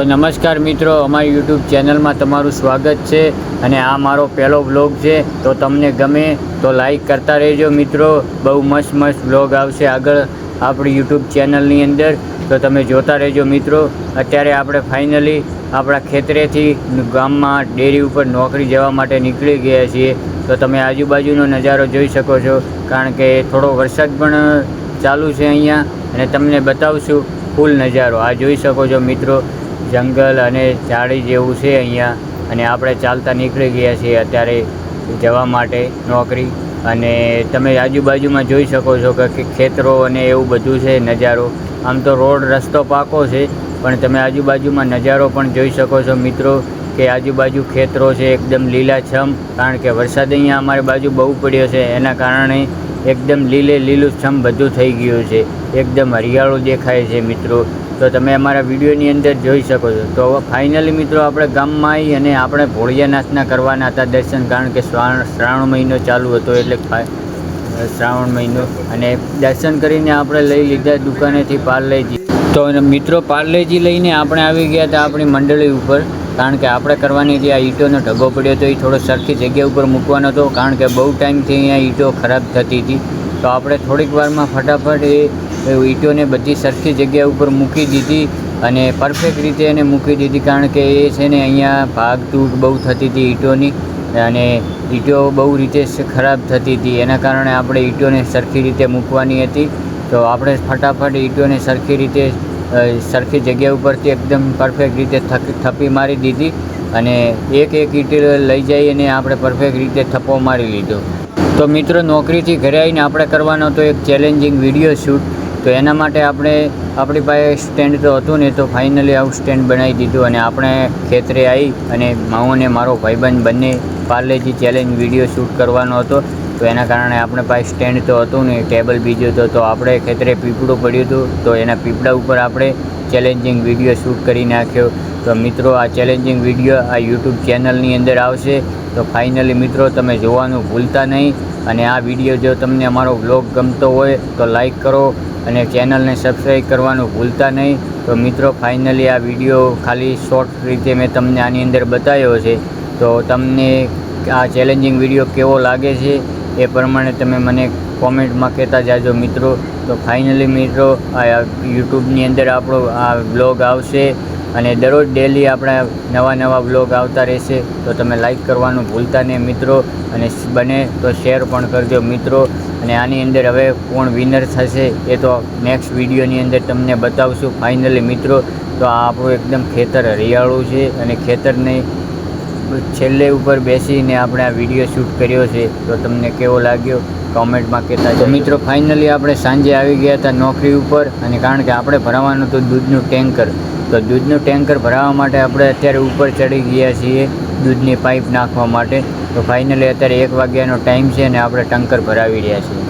તો નમસ્કાર મિત્રો, અમારી યુટ્યુબ ચેનલમાં તમારું સ્વાગત છે અને આ મારો પહેલો વ્લોગ છે. તો તમને ગમે તો લાઈક કરતા રહેજો મિત્રો. બહુ મસ્ત મસ્ત વ્લોગ આવશે આગળ આપણી યુટ્યુબ ચેનલની અંદર. તો તમે જોતા રહેજો મિત્રો. અત્યારે આપણે ફાઇનલી આપણા ખેતરેથી ગામમાં ડેરી ઉપર નોકરી જવા માટે નીકળી ગયા છીએ. તો તમે આજુબાજુનો નજારો જોઈ શકો છો. કારણ કે થોડો વરસાદ પણ ચાલુ છે અહીંયા. અને તમને બતાવશું ફૂલ નજારો. આ જોઈ શકો છો મિત્રો. જંગલ અને ઝાડી જેવું છે અહીંયા. અને આપણે ચાલતા નીકળી ગયા છીએ અત્યારે જવા માટે નોકરી. અને તમે આજુબાજુમાં જોઈ શકો છો કે ખેતરો અને એવું બધું છે, નજારો. આમ તો રોડ રસ્તો પાકો છે, પણ તમે આજુબાજુમાં નજારો પણ જોઈ શકો છો મિત્રો, કે આજુબાજુ ખેતરો છે એકદમ લીલાછમ, કારણ કે વરસાદ અહીંયા અમારી બાજુ બહુ પડ્યો છે. એના કારણે એકદમ લીલે લીલુંછમ બધું થઈ ગયું છે. એકદમ હરિયાળું દેખાય છે મિત્રો. તો તમે અમારા વિડીયોની અંદર જોઈ શકો છો. તો હવે ફાઇનલી મિત્રો આપણે ગામમાં આવી અને આપણે ભોળિયાનાથના કરવાના હતા દર્શન, કારણ કે શ્રાવણ શ્રાવણ મહિનો ચાલુ હતો એટલે શ્રાવણ મહિનો. અને દર્શન કરીને આપણે લઈ લીધા દુકાનેથી પાર્લેજી. તો મિત્રો પાર્લેજી લઈને આપણે આવી ગયા હતા આપણી મંડળી ઉપર, કારણ કે આપણે કરવાની જે આ ઈંટોનો ઢગો પડ્યો હતો એ થોડો સરખી જગ્યા ઉપર મૂકવાનો હતો, કારણ કે બહુ ટાઈમથી અહીંયા ઈંટો ખરાબ થતી હતી. તો આપણે થોડીક વારમાં ફટાફટ એ ઈંટોને બધી સરખી જગ્યા ઉપર મૂકી દીધી અને પરફેક્ટ રીતે એને મૂકી દીધી. કારણ કે એ છે ને અહીંયા ભાગ તૂટ બહુ થતી હતી ઈંટોની અને ઈંટો બહુ રીતે ખરાબ થતી હતી. એના કારણે આપણે ઈંટોને સરખી રીતે મૂકવાની હતી. તો આપણે ફટાફટ ઈંટોને સરખી રીતે સરખી જગ્યા ઉપરથી એકદમ પરફેક્ટ રીતે થપ્પી મારી દીધી અને એક એક ઈંટ લઈ જઈ અને આપણે પરફેક્ટ રીતે થપ્પો મારી લીધો. તો મિત્રો નોકરીથી ઘરે આવીને આપણે કરવાનો હતો એક ચેલેન્જિંગ વીડિયો શૂટ તો એના માટે આપણે આપણી પાસે સ્ટેન્ડ તો હતું ને, તો ફાઇનલી આવું સ્ટેન્ડ બનાવી દીધું અને આપણે ખેતરે આવી અને હું અને મારો ભાઈબંધ બંને પાર્લેજી ચેલેન્જ વીડિયો શૂટ કરવાનો હતો. તો એના કારણે આપણે પાસે સ્ટેન્ડ તો હતું ને ટેબલ બીજું હતું તો આપણે ખેતરે પીપળું પડ્યું હતું. તો એના પીપળા ઉપર આપણે ચેલેન્જિંગ વીડિયો શૂટ કરી નાખ્યો. તો મિત્રો, આ ચેલેન્જિંગ વીડિયો આ યુટ્યુબ ચેનલની અંદર આવશે. તો ફાઇનલી મિત્રો, તમે જોવાનું ભૂલતા નહીં. અને આ વીડિયો જો તમને અમારો વ્લોગ ગમતો હોય, તો લાઈક કરો અને ચેનલને સબસ્ક્રાઈબ કરવાનું ભૂલતા નહીં. તો મિત્રો ફાઇનલી આ વીડિયો ખાલી શોર્ટ રીતે મેં તમને આની અંદર બતાવ્યો છે. તો તમને આ ચેલેન્જિંગ વીડિયો કેવો લાગે છે, એ પ્રમાણે તમે મને કોમેન્ટમાં કહેતા જાજો મિત્રો. તો ફાઇનલી મિત્રો, આ યુટ્યુબની અંદર આપણો આ બ્લોગ આવશે. અને દરરોજ ડેલી આપણા નવા નવા બ્લોગ આવતા રહેશે તો તમે લાઈક કરવાનું ભૂલતા નહીં મિત્રો. અને બને તો શેર પણ કરજો મિત્રો. અને આની અંદર હવે કોણ વિનર થશે એ તો નેક્સ્ટ વિડીયોની અંદર તમને બતાવશું ફાઇનલી મિત્રો. તો આ આપણું એકદમ ખેતર હરિયાળું છે અને ખેતરને છેલ્લે ઉપર બેસીને આપણે આ વીડિયો શૂટ કર્યો છે. તો તમને કેવો લાગ્યો? કોમેન્ટમાં કહેતા તો મિત્રો ફાઇનલી આપણે સાંજે આવી ગયા હતા નોકરી ઉપર. અને કારણ કે આપણે ભરાવાનું હતું દૂધનું ટેન્કર. તો દૂધનું ટેન્કર ભરાવવા માટે આપણે અત્યારે ઉપર ચડી ગયા છીએ દૂધની પાઇપ નાખવા માટે. તો ફાઇનલી અત્યારે એક વાગ્યાનો ટાઈમ છે અને આપણે ટેન્કર ભરાવી રહ્યા છીએ.